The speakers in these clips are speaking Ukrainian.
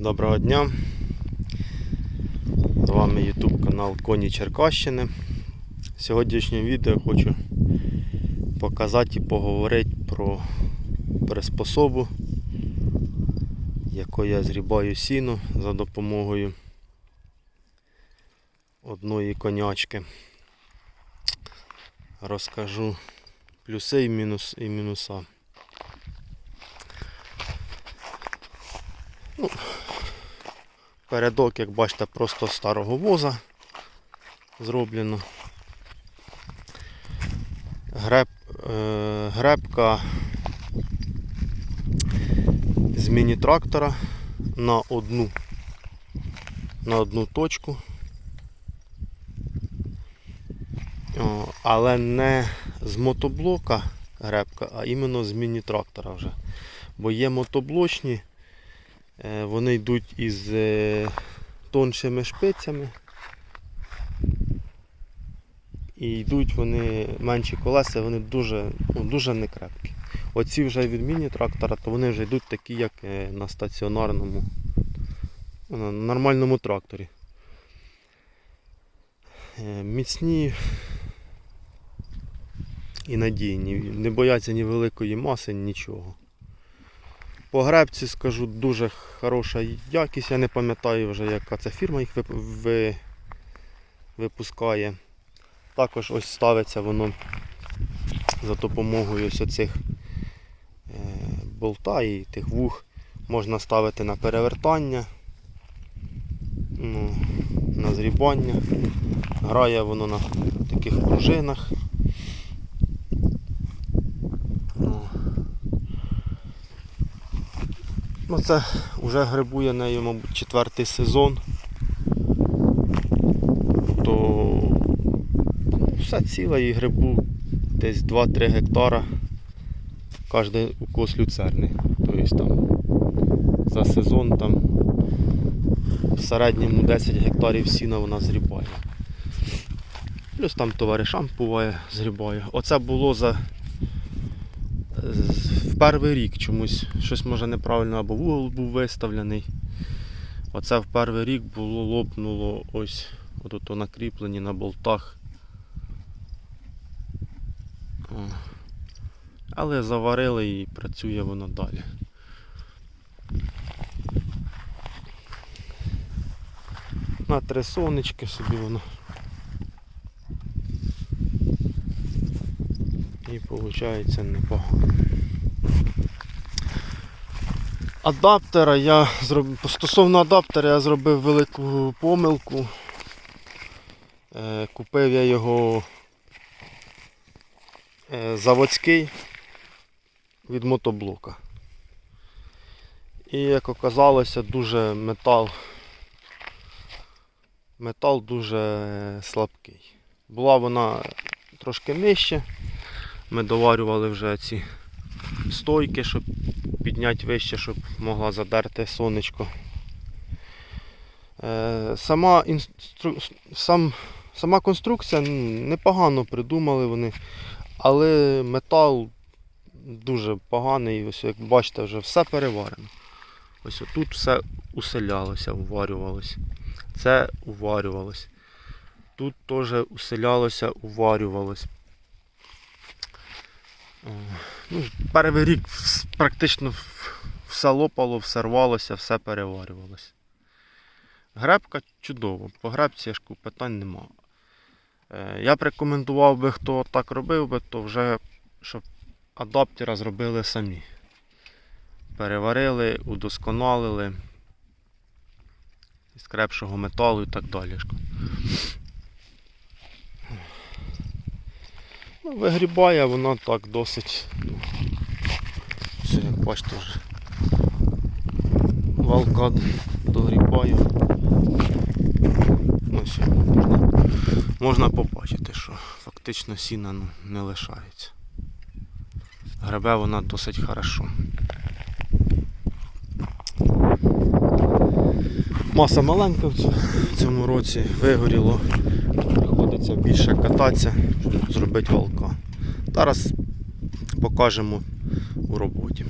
Доброго дня. З вами YouTube канал Коні Черкащини. В сьогоднішньому відео хочу показати і поговорити про приспособу, якою я зрібаю сіно за допомогою одної конячки. Розкажу плюси і, мінус, і мінуса. Передок, як бачите, просто старого воза зроблено. Греб, е, гребка з міні-трактора на одну, на одну точку. О, але не з мотоблока гребка, а іменно з міні-трактора вже. Бо є мотоблочні, Вони йдуть із е, тоншими шпицями. І йдуть вони менші колеса, вони дуже ну, дуже некрепкі. Оці вже від міні-трактора, то вони вже йдуть такі, як е, на стаціонарному, на нормальному тракторі. Е, Міцні і надійні, не бояться ні великої маси, нічого. По гребці скажу дуже хороша якість. Я не пам'ятаю вже яка це фірма їх випускає. Також ось ставиться воно за допомогою ось оцих е, болта і тих вух. Можна ставити на перевертання, ну, на зрібання. Грає воно на таких пружинах. Ну, Ну це вже грибує нею, мабуть, четвертий сезон. То ну, все ціле і грибу десь 2-3 гектара. Кожен укос люцерни. Тобто там за сезон там в середньому 10 гектарів сіна вона зрібає. Плюс там товаришам буває зрібає. Оце було за перший рік чомусь щось може неправильно або вугол був виставлений. Оце в перший рік було лопнуло ось от накріплені на болтах. О. Але заварили і працює воно далі. На три сонечки собі воно. І виходить непогано. Адаптера я зробив. Стосовно адаптера я зробив велику помилку. Е, Купив я його е, заводський від мотоблока. І як оказалося, дуже метал. Метал дуже слабкий. Була вона трошки нижче. Ми доварювали вже ці стойки, щоб підняти вище, щоб могла задерти сонечко. Е, Сама, інстру... сам... сама конструкція непогано придумали вони, але метал дуже поганий. Ось як бачите, вже все переварено. Ось тут все уселялося, уварювалося. Це уварювалось. Тут теж уселялося, уварювалось. Ну, перший рік практично все лопало, все рвалося, все переварювалося. Гребка чудово, по гребці я ж питань нема. Е, Я б рекомендував би, хто так робив би, то вже щоб адаптера зробили самі. Переварили, удосконалили із крепшого металу і так далі. я ж кажу. Ну, вигрібає вона так досить. Все, як бачите вже. Валка догрібає. Ну, все, можна, можна побачити, що фактично сіна ну, не лишається. Гребе вона досить хорошо. Маса маленька в цьому році вигоріло. Приходиться більше кататися, щоб зробити валка. Зараз покажемо у роботі.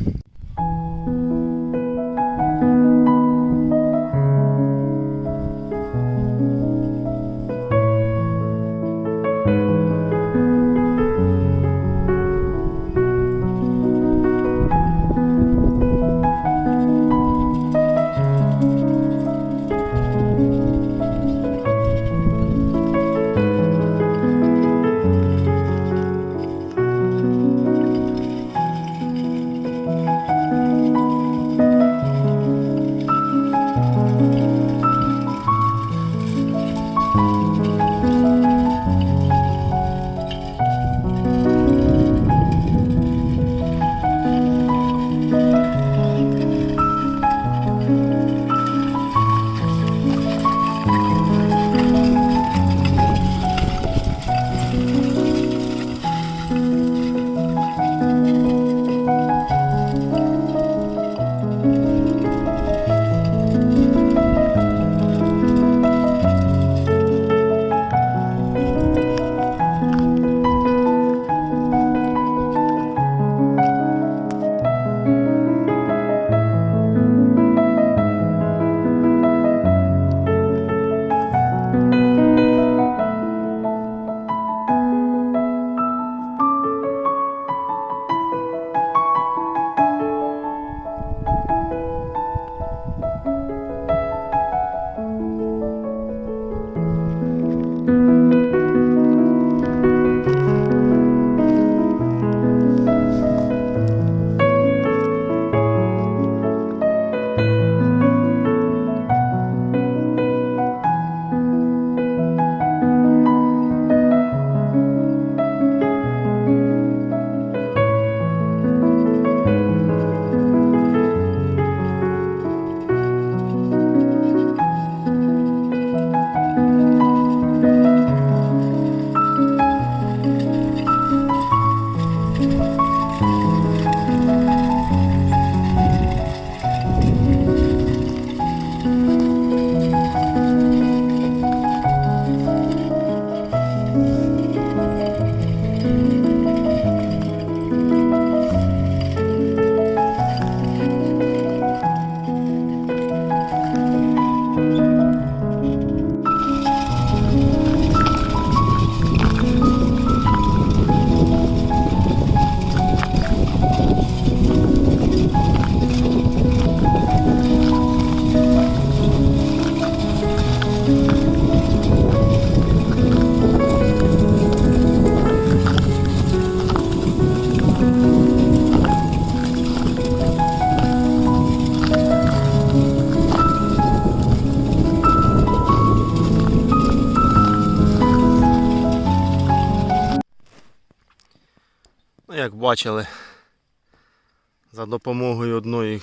Бачили, за допомогою одної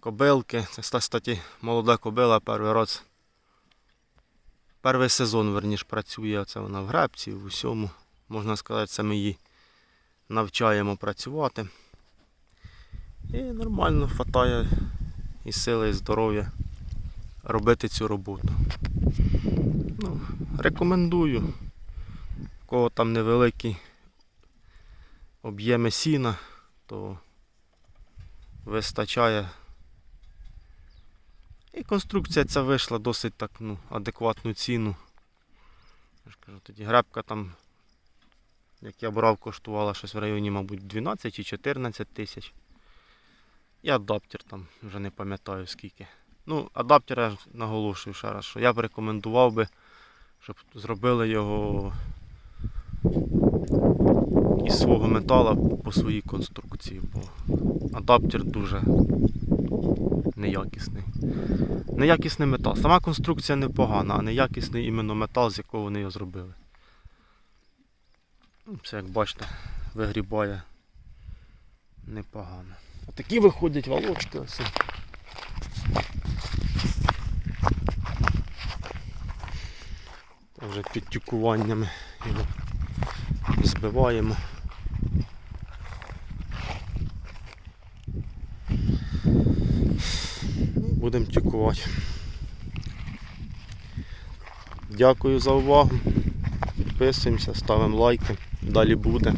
кобилки, це кстати, молода кобила перший раз. Перший сезон, верніш, працює. Це вона в гребці, в усьому. Можна сказати, це ми її навчаємо працювати. І нормально хватає і сили, і здоров'я робити цю роботу. Ну, рекомендую. У кого там невеликі об'єми сіна, то вистачає. І конструкція ця вийшла досить так, ну, адекватну ціну. Я ж кажу, тоді гребка там, як я брав, коштувала щось в районі, мабуть, 12 чи 14 тисяч. І адаптер там, вже не пам'ятаю скільки. Ну, адаптер я наголошую ще раз, що я б рекомендував би, щоб зробили його із свого метала по своїй конструкції, бо адаптер дуже неякісний. Неякісний метал. Сама конструкція непогана, а неякісний іменно метал, з якого вони його зробили. Це, як бачите, вигрібає непогано. Отакі виходять волочки ось. Вже під тюкуваннями його збиваємо. Будемо тікувати. Дякую за увагу. Підписуємося, ставимо лайки. Далі буде.